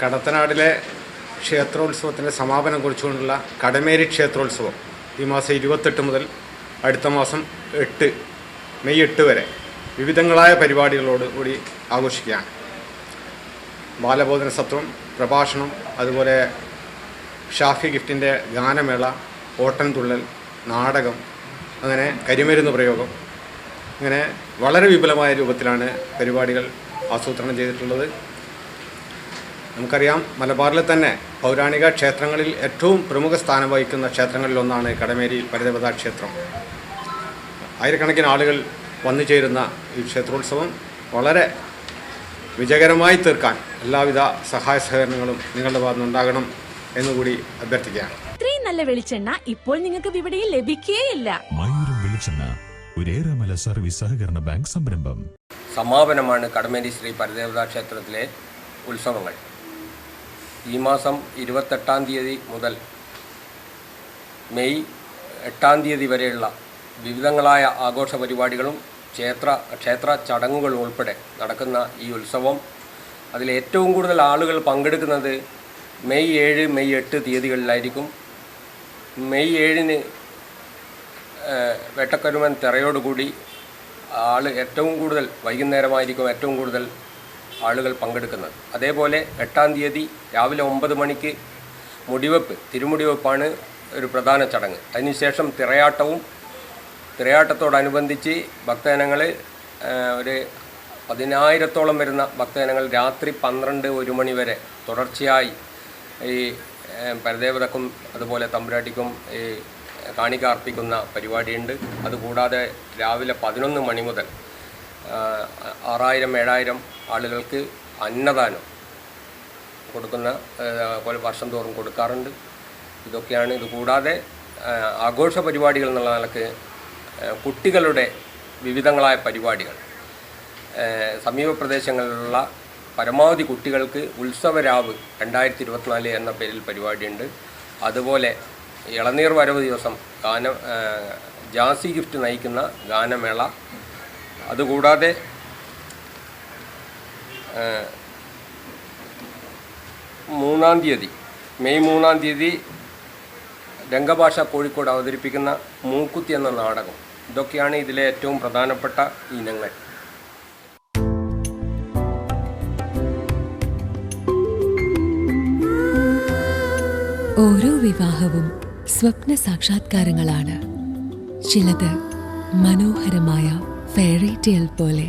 കടത്തനാടിലെ ക്ഷേത്രോത്സവത്തിന്റെ സമാപനം കുറിച്ചുകൊണ്ടുള്ള കടമേരി ക്ഷേത്രോത്സവം ഈ മാസം ഇരുപത്തെട്ട് മുതൽ അടുത്ത മാസം എട്ട് മെയ് എട്ട് വരെ വിവിധങ്ങളായ പരിപാടികളോട് കൂടി ആഘോഷിക്കുകയാണ്. ബാലബോധന സത്വം പ്രഭാഷണം അതുപോലെ ഷാഫി ഗിഫ്റ്റിന്റെ ഗാനമേള ഓട്ടൻതുള്ളൽ നാടകം അങ്ങനെ കരിമരുന്ന് പ്രയോഗം അങ്ങനെ വളരെ വിപുലമായ രൂപത്തിലാണ് പരിപാടികൾ ആസൂത്രണം ചെയ്തിട്ടുള്ളത്. നമുക്കറിയാം മലബാറിൽ തന്നെ പൗരാണിക ക്ഷേത്രങ്ങളിൽ ഏറ്റവും പ്രമുഖ സ്ഥാനം വഹിക്കുന്ന ക്ഷേത്രങ്ങളിലൊന്നാണ് കടമേരി പരദേവതാ ക്ഷേത്രം. ആയിരക്കണക്കിന് ആളുകൾ വന്നു ചേരുന്ന ഈ ക്ഷേത്രോത്സവം വളരെ വിജയകരമായി തീർക്കാൻ എല്ലാവിധ സഹായ സഹകരണങ്ങളും നിങ്ങളുടെ ഭാഗത്ത് ഉണ്ടാകണം എന്നുകൂടി അഭ്യർത്ഥിക്കുകയാണ്. ഇത്രയും നല്ല വെളിച്ചെണ്ണ ഇപ്പോൾ നിങ്ങൾക്ക് വിപണിയിൽ ലഭിക്കുകയില്ല മയൂരം വെളിച്ചെണ്ണ ഒരേറെമല സർവീസ് സഹകരണ ബാങ്ക് സംരംഭം. സമാപനമാണ് കടമേരി ശ്രീ പരദേവതാ ക്ഷേത്രത്തിലെ ഉത്സവങ്ങൾ. ഈ മാസം ഇരുപത്തെട്ടാം തീയതി മുതൽ മെയ് എട്ടാം തീയതി വരെയുള്ള വിവിധങ്ങളായ ആഘോഷ പരിപാടികളും ക്ഷേത്ര ക്ഷേത്ര ചടങ്ങുകളും ഉൾപ്പെടെ നടക്കുന്ന ഈ ഉത്സവം. അതിൽ ഏറ്റവും കൂടുതൽ ആളുകൾ പങ്കെടുക്കുന്നത് മെയ് ഏഴ് മെയ് എട്ട് തീയതികളിലായിരിക്കും. മെയ് ഏഴിന് വേട്ടക്കരുമൻ തിറയോടുകൂടി ആൾ ഏറ്റവും കൂടുതൽ വൈകുന്നേരമായിരിക്കും ഏറ്റവും കൂടുതൽ ആളുകൾ പങ്കെടുക്കുന്നത്. അതേപോലെ എട്ടാം തീയതി രാവിലെ ഒമ്പത് മണിക്ക് മുടിവെപ്പ് തിരുമുടിവെപ്പാണ് ഒരു പ്രധാന ചടങ്ങ്. അതിനുശേഷം തിറയാട്ടവും തിരയാട്ടത്തോടനുബന്ധിച്ച് ഭക്തജനങ്ങൾ ഒരു പതിനായിരത്തോളം വരുന്ന ഭക്തജനങ്ങൾ രാത്രി പന്ത്രണ്ട് ഒരു മണി വരെ തുടർച്ചയായി ഈ പരദേവതക്കും അതുപോലെ തമ്പുരാട്ടിക്കും ഈ കാണിക അർപ്പിക്കുന്ന പരിപാടിയുണ്ട്. അതുകൂടാതെ രാവിലെ പതിനൊന്ന് മണി മുതൽ ആറായിരം ഏഴായിരം ആളുകൾക്ക് അന്നദാനം കൊടുക്കുന്ന വർഷം തോറും കൊടുക്കാറുണ്ട്. ഇതൊക്കെയാണ്. ഇതുകൂടാതെ ആഘോഷ പരിപാടികൾ എന്നുള്ള നിലയ്ക്ക് കുട്ടികളുടെ വിവിധങ്ങളായ പരിപാടികൾ. സമീപ പ്രദേശങ്ങളിലുള്ള പരമാവധി കുട്ടികൾക്ക് ഉത്സവരാവ് രണ്ടായിരത്തി ഇരുപത്തിനാല് എന്ന പേരിൽ പരിപാടിയുണ്ട്. അതുപോലെ ഇളനീർ വരവ് ദിവസം ഗാനം ജാസി ഗിഫ്റ്റ് നയിക്കുന്ന ഗാനമേള. അതുകൂടാതെ മൂന്നാം തീയതി മെയ് മൂന്നാം തീയതി രംഗഭാഷ കോഴിക്കോട് അവതരിപ്പിക്കുന്ന മൂക്കുത്തി എന്ന നാടകം. ഇതൊക്കെയാണ് ഇതിലെ ഏറ്റവും പ്രധാനപ്പെട്ട ഇനങ്ങൾ. ഓരോ വിവാഹവും സ്വപ്ന സാക്ഷാത്കാരങ്ങളാണ്. ചിലത് മനോഹരമായ ഫെയറി ടെയിൽ പോലെ.